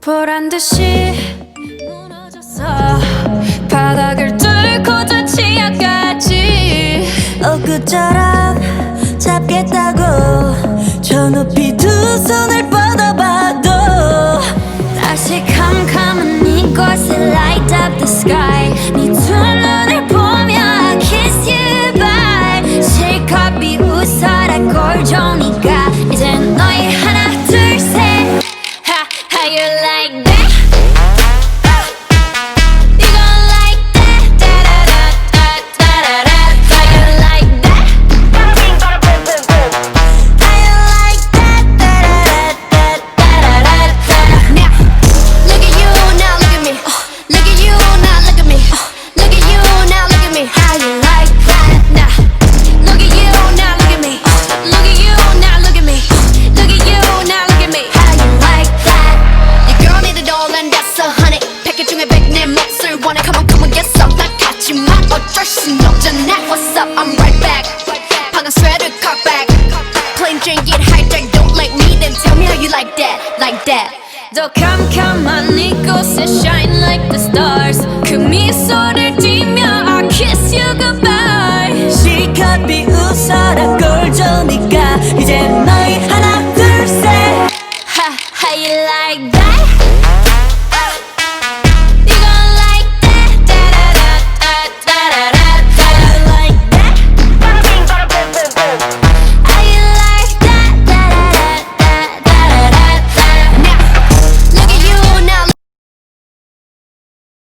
보란 듯이 무너졌어 바닥을 뚫고 저 치아까지. 엊그처럼 잡겠다고 저 높이 두 손을 뻗 Doch come komm an, Nico, shine like the stars.